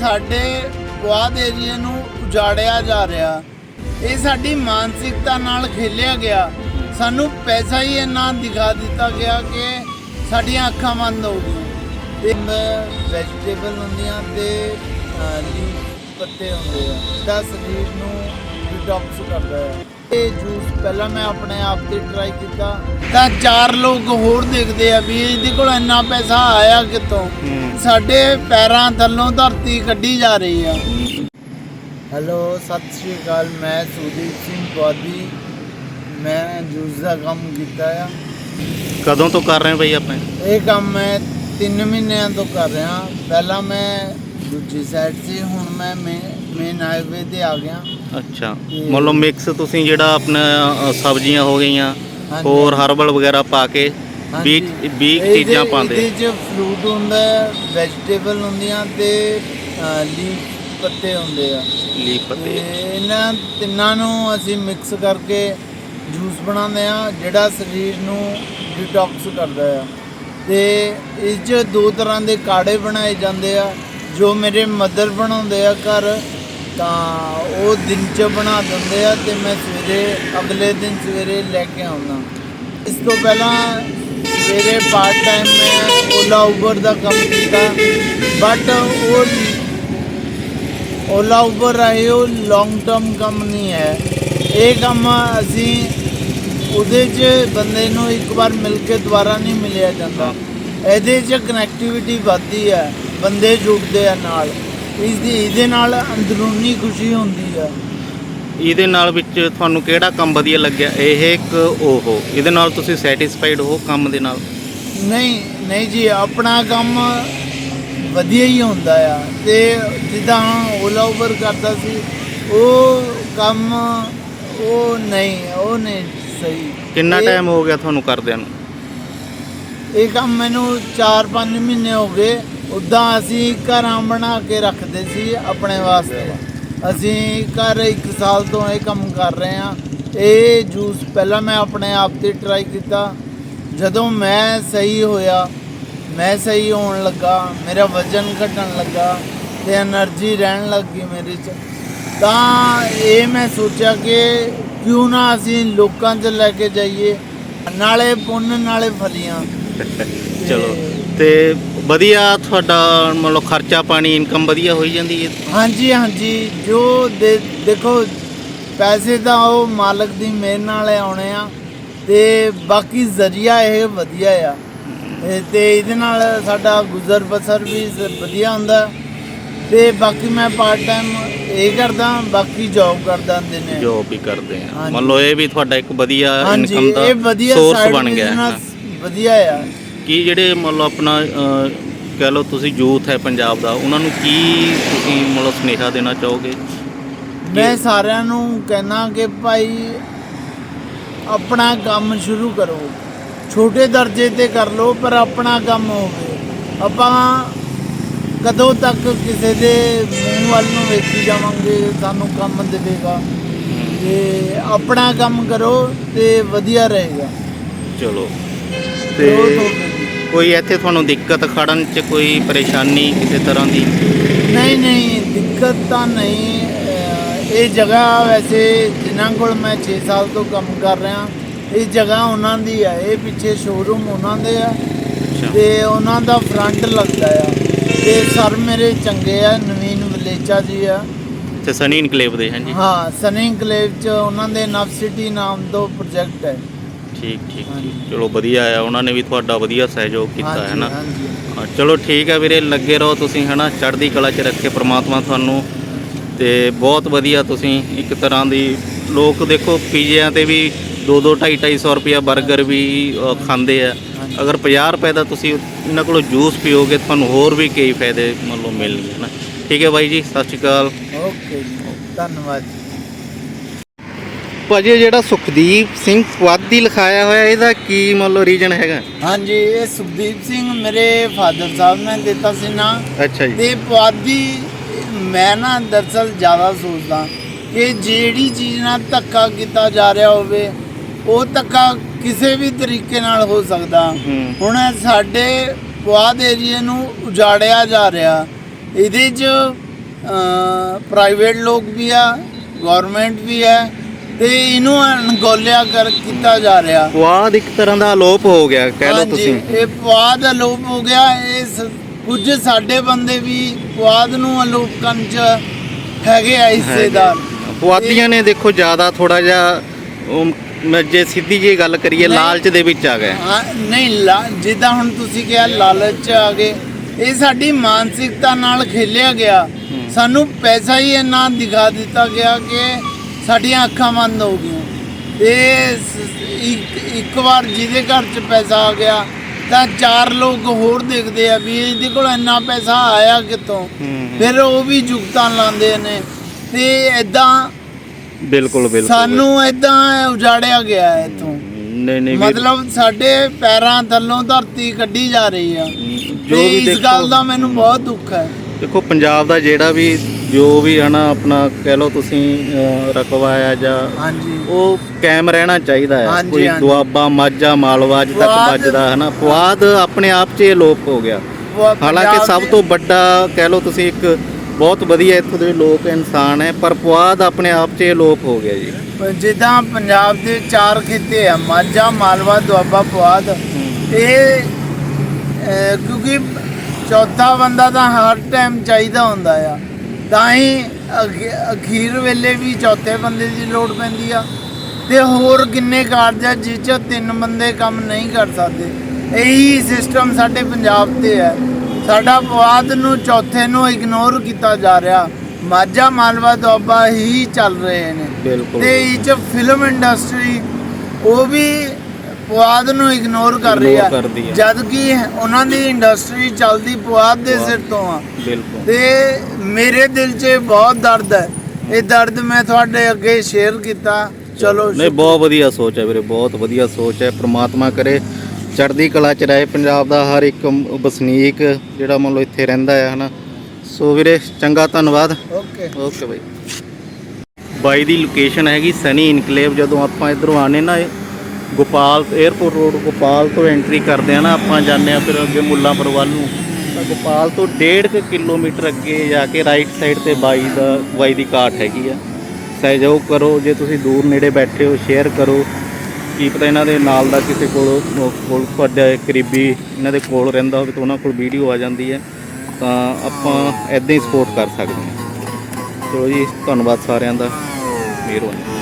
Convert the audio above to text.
ਸਾਡੇ ਪੁਆਧ ਏਰੀਏ ਨੂੰ ਉਜਾੜਿਆ ਜਾ ਰਿਹਾ। ਇਹ ਸਾਡੀ ਮਾਨਸਿਕਤਾ ਨਾਲ ਖੇਲਿਆ ਗਿਆ। ਸਾਨੂੰ ਪੈਸਾ ਹੀ ਇੰਨਾ ਦਿਖਾ ਦਿੱਤਾ ਗਿਆ ਕਿ ਸਾਡੀਆਂ ਅੱਖਾਂ ਬੰਦ ਹੋ ਗਈਆਂ। ਤੇ ਵੈਜੀਟੇਬਲ ਹੁੰਦੀਆਂ ਤੇ ਲੀਫ ਪੱਤੇ ਹੁੰਦੇ ਆ। ਤਾਂ ਸਰੀਰ ਨੂੰ ਡਿਟੌਕਸ ਕਰਦਾ ਹੈ ਇਹ ਜੂਸ ਪਹਿਲਾਂ ਮੈਂ ਆਪਣੇ ਆਪ ਤੇ ਟਰਾਈ ਕੀਤਾ। ਤਾਂ ਚਾਰ ਲੋਕ ਹੋਰ ਦੇਖਦੇ ਆ ਵੀ ਇਹਦੇ ਕੋਲ ਇੰਨਾ ਪੈਸਾ ਆਇਆ ਕਿੱਥੋਂ? ਸਾਡੇ ਪੈਰਾਂ ਥੱਲੋਂ ਧਰਤੀ ਕੱਢੀ ਜਾ ਰਹੀ ਆ। ਹੈਲੋ ਸਤਿ ਸ਼੍ਰੀ ਅਕਾਲ ਮੈਂ ਸੁਦੀਪ ਸਿੰਘ ਪੁਆਧੀ ਮੈਂ ਜੂਸ ਦਾ ਕੰਮ ਕੀਤਾ ਆ। ਕਦੋਂ ਤੋਂ ਕਰ ਰਹੇ ਹੋ ਬਈ ਆਪਣੇ? ਇਹ ਕੰਮ ਮੈਂ 3 ਮਹੀਨਿਆਂ ਤੋਂ ਕਰ ਰਿਹਾ। ਪਹਿਲਾਂ ਮੈਂ ਦੂਜੀ ਸਾਈਡ ਸੀ ਹੁਣ ਮੈਂ ਮੇਨ ਹਾਈਵੇ ਤੇ ਆ ਗਿਆ। ਅੱਛਾ। ਤੇ- ਮੰਨ ਲਓ ਮਿਕਸ ਤੁਸੀਂ ਜਿਹੜਾ ਆਪਣਾ ਅ, ਸਬਜ਼ੀਆਂ ਹੋ ਗਈਆਂ ਹਾਂਜੀ। ਹੋਰ ਹਰਬਲ ਵਗੈਰਾ ਪਾ ਕੇ ਹਾਂਜੀ। 20 20 ਇਹਦੇ- ਚੀਜ਼ਾਂ ਪਾਉਂਦੇ। ਇਹਦੇ ਚ ਫਰੂਟ ਹੁੰਦਾ ਵੈਜੀਟੇਬਲ ਹੁੰਦੀਆਂ ਤੇ ਲੀਫ ਪੱਤੇ ਹੁੰਦੇ ਆ। ਲੀਫ ਤੇ ਪੱਤੇ ਇਹਨਾਂ ਤਿੰਨਾਂ ਨੂੰ ਅਸੀਂ ਮਿਕਸ ਕਰਕੇ ਜੂਸ ਬਣਾਉਂਦੇ ਆ ਜਿਹੜਾ ਸਰੀਰ ਨੂੰ ਡਿਟੌਕਸ ਕਰਦਾ ਆ। ਤੇ ਇਸ 'ਚ ਦੋ ਤਰ੍ਹਾਂ ਦੇ ਕਾੜੇ ਬਣਾਏ ਜਾਂਦੇ ਆ। ਜੋ ਮੇਰੇ ਮਦਰ ਬਣਾਉਂਦੇ ਆ ਘਰ ਤਾਂ ਉਹ ਦਿਨ 'ਚ ਬਣਾ ਦਿੰਦੇ ਆ ਤੇ ਮੈਂ ਸਵੇਰੇ ਅਗਲੇ ਦਿਨ ਸਵੇਰੇ ਲੈ ਕੇ ਆਉਂਦਾ। ਇਸ ਤੋਂ ਪਹਿਲਾਂ ਸਵੇਰੇ ਪਾਰਟ ਟਾਈਮ ਮੈਂ ਓਲਾ ਉਬਰ ਦਾ ਕੰਮ ਕੀਤਾ ਬਟ ਉਹ ਓਲਾ ਉਬਰ ਰਾਹੀਂ ਉਹ ਲੌਂਗ ਟਰਮ ਕੰਮ ਨਹੀਂ ਹੈ। ਇਹ ਕੰਮ ਅਸੀਂ ਉਹਦੇ 'ਚ ਬੰਦੇ ਨੂੰ ਇੱਕ ਵਾਰ ਮਿਲ ਕੇ ਦੁਬਾਰਾ ਨਹੀਂ ਮਿਲਿਆ ਜਾਂਦਾ। ਇਹਦੇ 'ਚ ਕਨੈਕਟੀਵਿਟੀ ਵੱਧਦੀ ਹੈ। ਬੰਦੇ ਜੁੜਦੇ ਆ ਨਾਲ। ਇਸ ਦੀ ਇਹਦੇ ਨਾਲ ਅੰਦਰੂਨੀ ਖੁਸ਼ੀ ਹੁੰਦੀ ਹੈ ਇਹਦੇ ਨਾਲ ਵਿੱਚ ਤੁਹਾਨੂੰ ਕਿਹੜਾ ਕੰਮ ਵਧੀਆ ਲੱਗਿਆ? ਇਹ ਇੱਕ ਉਹ। ਇਹਦੇ ਨਾਲ ਤੁਸੀਂ ਸੈਟੀਸਫਾਈਡ ਹੋ ਕੰਮ ਦੇ ਨਾਲ? ਨਹੀਂ ਨਹੀਂ ਜੀ ਆਪਣਾ ਕੰਮ ਵਧੀਆ ਹੀ ਹੁੰਦਾ ਆ। ਤੇ ਜਿੱਦਾਂ ਓਲਾ ਉਬਰ ਕਰਦਾ ਸੀ ਉਹ ਕੰਮ ਉਹ ਨਹੀਂ ਉਹ ਨਹੀਂ ਸਹੀ। ਕਿੰਨਾ ਇਹ- ਟਾਈਮ ਹੋ ਗਿਆ ਤੁਹਾਨੂੰ ਕਰਦਿਆਂ ਨੂੰ? ਇਹ ਕੰਮ ਮੈਨੂੰ 4-5 ਮਹੀਨੇ ਹੋ ਗਏ। ਉਦਾਂ ਅਸੀਂ ਘਰਾਂ ਬਣਾ ਕੇ ਰੱਖਦੇ ਸੀ ਆਪਣੇ ਵਾਸਤੇ। ਅਸੀਂ ਘਰ ਇੱਕ ਸਾਲ ਤੋਂ ਇਹ ਕੰਮ ਕਰ ਰਹੇ ਹਾਂ। ਇਹ ਜੂਸ ਪਹਿਲਾਂ ਮੈਂ ਆਪਣੇ ਆਪ ਤੇ ਟਰਾਈ ਕੀਤਾ। ਜਦੋਂ ਮੈਂ ਸਹੀ ਹੋਇਆ, ਮੈਂ ਸਹੀ ਹੋਣ ਲੱਗਾ, ਮੇਰਾ ਵਜ਼ਨ ਘਟਣ ਲੱਗਾ ਤੇ એનર્ਜੀ ਰਹਿਣ ਲੱਗੀ ਮੇਰੇ 'ਚ। ਤਾਂ ਇਹ ਮੈਂ ਸੋਚਿਆ ਕਿ ਕਿਉਂ ਨਾ ਅਸੀਂ ਲੋਕਾਂ 'ਚ ਲੈ ਕੇ ਜਾਈਏ। ਨਾਲੇ ਪੁੰਨ, ਨਾਲੇ ਫਲੀਆਂ। ਚਲੋ। ਤੇ ਵਧੀਆ ਤੁਹਾਡਾ ਮੰਨ ਲਓ ਖਰਚਾ ਪਾਣੀ ਇਨਕਮ ਵਧੀਆ ਹੋਈ ਜਾਂਦੀ ਹੈ? ਹਾਂਜੀ ਹਾਂਜੀ। ਜੋ ਦੇ- ਦੇਖੋ ਪੈਸੇ ਤਾਂ ਉਹ ਮਾਲਕ ਦੀ ਮਿਹਰ ਨਾਲ ਆਉਣੇ ਆ ਤੇ ਬਾਕੀ ਜ਼ਰੀਆ ਇਹ ਵਧੀਆ ਆ। ਇਹ ਤੇ ਇਹਦੇ ਨਾਲ ਸਾਡਾ ਗੁਜ਼ਰ ਬਸਰ ਵੀ ਜ਼- ਵਧੀਆ ਹੁੰਦਾ। ਤੇ ਬਾਕੀ ਮੈਂ ਪਾਰਟ ਟਾਈਮ ਇਹ ਕਰਦਾ ਬਾਕੀ ਜੌਬ ਕਰਦਾ ਦਿਨੇ ਜੋਬ ਵੀ ਕਰਦੇ ਆ। ਹਾਂਜੀ। ਮੰਨ ਲਓ ਇਹ ਵੀ ਤੁਹਾਡਾ ਇੱਕ ਵਧੀਆ ਹਾਂਜੀ ਇਨਕਮ ਦਾ ਇਹ ਵਧੀਆ ਸੋਰਸ ਬਣ ਗਿਆ। ਵਧੀਆ ਆ। ਕੀ ਜਿਹੜੇ ਮੰਨ ਲਓ ਆਪਣਾ ਅਹ, ਕਹਿ ਲਓ ਤੁਸੀਂ ਯੂਥ ਹੈ ਪੰਜਾਬ ਦਾ ਉਹਨਾਂ ਨੂੰ ਕੀ ਤੁਸੀਂ ਮੰਨ ਲਓ ਸੁਨੇਹਾ ਦੇਣਾ ਚਾਹੋਗੇ? ਮੈਂ ਸਾਰਿਆਂ ਨੂੰ ਕਹਿਣਾ ਕਿ ਭਾਈ ਆਪਣਾ ਕੰਮ ਸ਼ੁਰੂ ਕਰੋ। ਛੋਟੇ ਦਰਜੇ ਤੇ ਕਰ ਲਓ ਪਰ ਆਪਣਾ ਕੰਮ ਹੋਵੇ। ਆਪਾਂ ਕਦੋਂ ਤੱਕ ਕਿਸੇ ਦੇ ਮੂੰਹ ਵੱਲ ਨੂੰ ਵੇਖੀ ਜਾਵਾਂਗੇ ਸਾਨੂੰ ਕੰਮ ਦੇਵੇਗਾ। ਤੇ ਆਪਣਾ ਕੰਮ ਕਰੋ ਤੇ ਵਧੀਆ ਰਹੇਗਾ। ਚਲੋ। ਤੇ ਤੇ ਕੋਈ ਇੱਥੇ ਤੁਹਾਨੂੰ ਦਿੱਕਤ ਖੜਨ ਚ ਕੋਈ ਪਰੇਸ਼ਾਨੀ ਕਿਸੇ ਤਰ੍ਹਾਂ ਦੀ? ਨਹੀਂ ਨਹੀਂ ਦਿੱਕਤ ਤਾਂ ਨਹੀਂ। ਅਹ ਇਹ ਜਗ੍ਹਾ ਵੈਸੇ ਜਿਨ੍ਹਾਂ ਕੋਲ ਮੈਂ 6 ਸਾਲ ਤੋਂ ਕੰਮ ਕਰ ਰਿਹਾ ਇਹ ਜਗ੍ਹਾ ਉਹਨਾਂ ਦੀ ਆ। ਇਹ ਪਿੱਛੇ ਸ਼ੋਰੂਮ ਉਹਨਾਂ ਦੇ ਆ। ਅੱਛਾ। ਤੇ ਉਹਨਾਂ ਦਾ ਫਰੰਟ ਲੱਗਦਾ ਆ। ਤੇ ਸਰ ਮੇਰੇ ਚੰਗੇ ਆ ਨਵੀਨ ਵਲੇਚਾ ਜੀ ਆ। ਤੇ ਸਨੀ ਇਨਕਲੇਵ ਦੇ ਹਾਂਜੀ। ਹਾਂ ਸਨੀ ਇਨਕਲੇਵ ਚ ਉਹਨਾਂ ਦੇ ਨਵ ਸਿਟੀ ਨਾਮ ਤੋਂ ਪ੍ਰੋਜੈਕਟ ਹੈ। ਠੀਕ ਠੀਕ ਚਲੋ ਵਧੀਆ ਆ ਉਹਨਾਂ ਨੇ ਵੀ ਤੁਹਾਡਾ ਵਧੀਆ ਸਹਿਯੋਗ ਕੀਤਾ ਹੈ ਨਾ ਹਾਂਜੀ। ਹਾਂ, ਚਲੋ ਠੀਕ ਹੈ ਵੀਰੇ ਲੱਗੇ ਰਹੋ ਤੁਸੀਂ ਹਨਾ? ਚੜ੍ਹਦੀ ਕਲਾ 'ਚ ਰੱਖੇ ਪ੍ਰਮਾਤਮਾ ਤੁਹਾਨੂੰ। ਤੇ ਬਹੁਤ ਵਧੀਆ ਤੁਸੀਂ ਇੱਕ ਤਰ੍ਹਾਂ ਦੀ ਲੋਕ ਦੇਖੋ ਪੀਜ਼ਿਆਂ ਤੇ ਵੀ 2 2 2.5 250 ਰੁਪਿਆ 버ਗਰ ਵੀ ਅ, ਖਾਂਦੇ ਆ। ਅਗਰ 50 ਰੁਪਏ ਦਾ ਤੁਸੀਂ ਇਹਨਾਂ ਕੋਲੋਂ ਜੂਸ ਪੀਓਗੇ ਤੁਹਾਨੂੰ ਹੋਰ ਵੀ ਕਈ ਫਾਇਦੇ ਮੰਨ ਲਓ ਮਿਲਣਗੇ ਨਾ ਠੀਕ ਹੈ ਬਾਈ ਜੀ ਸਤਿ ਸ਼੍ਰੀ ਅਕਾਲ। ਓਕੇ ਜੀ ਧੰਨਵਾਦ ਜੀ। ਭਾਜੀ ਜਿਹੜਾ ਸੁਖਦੀਪ ਸਿੰਘ ਪੁਆਧੀ ਲਿਖਾਇਆ ਹੋਇਆ ਇਹਦਾ ਕੀ ਮੰਨ ਲਓ ਰੀਜਨ ਹੈਗਾ? ਹਾਂਜੀ ਇਹ ਸੁਖਦੀਪ ਸਿੰਘ ਮੇਰੇ ਫਾਦਰ ਸਾਹਿਬ ਨੇ ਦਿੱਤਾ ਸੀ ਨਾਂ। ਅੱਛਾ ਜੀ। ਤੇ ਪੁਆਧੀ ਮੈਂ ਨਾ ਦਰਸਲ ਜ਼ਿਆਦਾ ਸੋਚਦਾ ਕਿ ਜਿਹੜੀ ਚੀਜ਼ ਨਾਲ ਧੱਕਾ ਕੀਤਾ ਜਾ ਰਿਹਾ ਹੋਵੇ ਉਹ ਧੱਕਾ ਕਿਸੇ ਵੀ ਤਰੀਕੇ ਨਾਲ ਹੋ ਸਕਦਾ। ਹੁਣ ਸਾਡੇ ਪੁਆਧ ਏਰੀਏ ਨੂੰ ਉਜਾੜਿਆ ਜਾ ਰਿਹਾ। ਇਹਦੇ 'ਚ ਪ੍ਰਾਈਵੇਟ ਲੋਕ ਵੀ ਆ ਗਵਰਨਮੈਂਟ ਵੀ ਹੈ ਤੇ ਇਹਨੂੰ ਅਣਗੌਲਿਆ ਕਰ ਕੀਤਾ ਜਾ ਰਿਹਾ। ਪੁਆਧ ਇੱਕ ਤਰ੍ਹਾਂ ਦਾ ਅਲੋਪ ਹੋ ਗਿਆ ਕਹਿ ਲਓ ਹਾਂਜੀ, ਤੁਸੀਂ। ਇਹ ਪੁਆਧ ਅਲੋਪ ਹੋ ਗਿਆ ਇਹ ਸ- ਕੁਝ ਸਾਡੇ ਬੰਦੇ ਵੀ ਪੁਆਧ ਨੂੰ ਅਲੋਪ ਕਰਨ ਚ ਹੈਗੇ ਆ ਹਿੱਸੇਦਾਰ। ਪੁਆਧੀਆਂ ਨੇ ਦੇਖੋ ਜ਼ਿਆਦਾ ਥੋੜਾ ਜਿਹਾ ਉਹ, ਮੈਂ ਜੇ ਸਿੱਧੀ ਜੀ ਗੱਲ ਕਰੀਏ ਨਹੀਂ। ਲਾਲਚ ਦੇ ਵਿੱਚ ਆ ਗਏ। ਹਾਂ, ਨਹੀਂ ਲਾ- ਜਿੱਦਾਂ ਹੁਣ ਤੁਸੀਂ ਕਿਹਾ ਲਾਲਚ ਚ ਆ ਗਏ। ਇਹ ਸਾਡੀ ਮਾਨਸਿਕਤਾ ਨਾਲ ਖੇਲਿਆ ਗਿਆ। ਸਾਨੂੰ ਪੈਸਾ ਹੀ ਇੰਨਾ ਦਿਖਾ ਦਿੱਤਾ ਗਿਆ ਕਿ ਸਾਡੀਆਂ ਅੱਖਾਂ ਬੰਦ ਹੋ ਗਈਆਂ। ਇਹ ਸ- ਇੱਕ ਇੱਕ ਵਾਰ ਜਿਹਦੇ ਘਰ ਚ ਪੈਸਾ ਆ ਗਿਆ ਤਾਂ ਚਾਰ ਲੋਕ ਹੋਰ ਦੇਖਦੇ ਆ ਵੀ ਇਹਦੇ ਕੋਲ ਇੰਨਾ ਪੈਸਾ ਆਇਆ ਕਿੱਥੋਂ? ਹੂੰ, ਫਿਰ ਉਹ ਵੀ ਜੁਗਤਾਂ ਲਾਉਂਦੇ ਨੇ। ਤੇ ਐਦਾਂ ਬਿਲਕੁਲ ਬਿਲਕੁਲ। ਸਾਨੂੰ ਐਦਾਂ ਉਜਾੜਿਆ ਗਿਆ ਹੈ ਇੱਥੋਂ ਨਹੀਂ ਨਹੀਂ ਵੀਰ, ਮਤਲਬ ਸਾਡੇ ਪੈਰਾਂ ਥੱਲੋਂ ਧਰਤੀ ਕੱਢੀ ਜਾ ਰਹੀ ਆ। ਜੋ ਤੇ ਵੀ ਇਸ ਦੇਖੋ ਗੱਲ ਦਾ ਮੈਨੂੰ ਬਹੁਤ ਦੁੱਖ ਹੈ। ਦੇਖੋ ਪੰਜਾਬ ਦਾ ਜਿਹੜਾ ਵੀ ਜੋ ਵੀ ਹਨਾ ਆਪਣਾ ਕਹਿ ਲਓ ਤੁਸੀਂ ਅਹ, ਰਕਬਾ ਆ ਜਾਂ ਹਾਂਜੀ। ਉਹ ਕਾਇਮ ਰਹਿਣਾ ਚਾਹੀਦਾ ਹੈ। ਹਾਂਜੀ, ਕੋਈ ਹਾਂਜੀ। ਦੁਆਬਾ ਮਾਝਾ ਮਾਲਵਾ ਅੱਜ ਤੱਕ ਪੁਆਧ- ਵੱਜਦਾ ਹੈ ਨਾ। ਪੁਆਧ ਆਪਣੇ ਆਪ 'ਚ ਹੀ ਅਲੋਪ ਹੋ ਗਿਆ। ਉਹ ਹਾਲਾਂਕਿ ਪੰਜਾਬ ਸਭ ਦੇ- ਤੋਂ ਵੱਡਾ ਕਹਿ ਲਓ ਤੁਸੀਂ ਇੱਕ ਬਹੁਤ ਵਧੀਆ ਇੱਥੋਂ ਦੇ ਲੋਕ ਇਨਸਾਨ ਹੈ ਪਰ ਪੁਆਧ ਆਪਣੇ ਆਪ 'ਚ ਹੀ ਅਲੋਪ ਹੋ ਗਿਆ ਜੀ। ਜਿੱਦਾਂ ਪੰਜਾਬ ਦੇ ਚਾਰ ਖਿੱਤੇ ਆ ਮਾਝਾ ਮਾਲਵਾ ਦੁਆਬਾ ਪੁਆਧ ਇਹ ਅਹ, ਕਿਉਂਕਿ ਚੌਥਾ ਬੰਦਾ ਤਾਂ ਹਰ ਟਾਈਮ ਚਾਹੀਦਾ ਹੁੰਦਾ ਆ। ਤਾਂ ਹੀ ਅਖ- ਅਖੀਰ ਵੇਲੇ ਵੀ ਚੌਥੇ ਬੰਦੇ ਦੀ ਲੋੜ ਪੈਂਦੀ ਆ। ਤੇ ਹੋਰ ਕਿੰਨੇ ਕਾਰਜ ਆ ਜਿਸ 'ਚ ਤਿੰਨ ਬੰਦੇ ਕੰਮ ਨਹੀਂ ਕਰ ਸਕਦੇ। ਇਹੀ ਸਿਸਟਮ ਸਾਡੇ ਪੰਜਾਬ ਤੇ ਹੈ। ਸਾਡਾ ਪੁਆਧ ਨੂੰ ਚੌਥੇ ਨੂੰ ਇਗਨੋਰ ਕੀਤਾ ਜਾ ਰਿਹਾ। ਮਾਝਾ ਮਾਲਵਾ ਦੁਆਬਾ ਹੀ ਚੱਲ ਰਹੇ ਨੇ। ਤੇ ਇਹ ਚ ਫਿਲਮ ਇੰਡਸਟਰੀ ਉਹ ਵੀ ਪੁਆਧ ਨੂੰ ਇਗਨੋਰ ਕਰ ਰਹੀ ਆ। ਕਰਦੀ ਆ। ਜਦ ਕਿ ਉਹਨਾਂ ਦੀ ਇੰਡਸਟਰੀ ਚੱਲਦੀ ਪੁਆਧ ਦੇ। ਸਿਰ ਤੋਂ ਆ। ਬਿਲਕੁਲ। ਤੇ ਮੇਰੇ ਦਿਲ 'ਚ ਬਹੁਤ ਦਰਦ ਹੈ। ਇਹ ਦਰਦ ਮੈਂ ਤੁਹਾਡੇ ਅੱਗੇ ਸ਼ੇਅਰ ਕੀਤਾ। ਚਲੋ ਨਹੀਂ ਬਹੁਤ ਵਧੀਆ ਸੋਚ ਹੈ ਵੀਰੇ ਬਹੁਤ ਵਧੀਆ ਸੋਚ ਹੈ। ਪ੍ਰਮਾਤਮਾ ਕਰੇ ਚੜ੍ਹਦੀ ਕਲਾ ਚ ਰਹੇ। ਪੰਜਾਬ ਦਾ ਹਰ ਇੱਕ ਮ- ਵਸਨੀਕ ਜਿਹੜਾ ਮੰਨ ਲਓ ਇੱਥੇ ਰਹਿੰਦਾ ਹੈ ਹਨਾ। ਸੋ ਵੀਰੇ ਚੰਗਾ ਧੰਨਵਾਦ। Okay okay bye. ਬਾਈ ਦੀ ਲੋਕੇਸ਼ਨ ਹੈਗੀ ਸਨੀ ਇਨਕਲੇਵ ਜਦੋਂ ਆਪਾਂ ਇਧਰੋਂ ਆਨੇ ਨਾ ਇਹ ਗੋਪਾਲ 에ਅਰਪੋਰਟ ਰੋਡ ਗੋਪਾਲ ਤੋਂ ਐਂਟਰੀ ਕਰਦੇ ਆ ਨਾ, ਆਪਾਂ ਜਾਂਦੇ ਆ ਫਿਰ ਅੱਗੇ ਮੁੱਲਾਂਪੁਰ ਵੱਲ ਨੂੰ। ਤਾਂ ਗੋਪਾਲ ਤੋਂ 1.5 ਕਿਲੋਮੀਟਰ ਅੱਗੇ ਜਾ ਕੇ ਰਾਈਟ ਸਾਈਡ ਤੇ ਬਾਈ ਦਾ, ਬਾਈ ਦੀ ਕਾਟ ਹੈਗੀ ਆ। ਸਹਿਯੋਗ ਕਰੋ, ਜੇ ਤੁਸੀਂ ਦੂਰ ਨੇੜੇ ਬੈਠੇ ਹੋ ਸ਼ੇਅਰ ਕਰੋ। ਕੀ ਪਤਾ ਇਹਨਾਂ ਦੇ ਨਾਲ ਦਾ ਕਿਸੇ ਕੋਲ ਕੋਲ ਤੁਹਾਡਾ ਕਰੀਬੀ ਇਹਨਾਂ ਦੇ ਕੋਲ ਰਹਿੰਦਾ ਹੋਵੇ ਤਾਂ ਉਹਨਾਂ ਕੋਲ ਵੀਡੀਓ ਆ ਜਾਂਦੀ ਹੈ। ਤਾਂ ਆਪਾਂ ਐਦਾਂ ਹੀ ਸਪੋਰਟ ਕਰ ਸਕਦੇ ਹਾਂ। ਚਲੋ ਜੀ, ਧੰਨਵਾਦ ਸਾਰਿਆਂ ਦਾ। ਮਿਹਰਬਾਨੀ।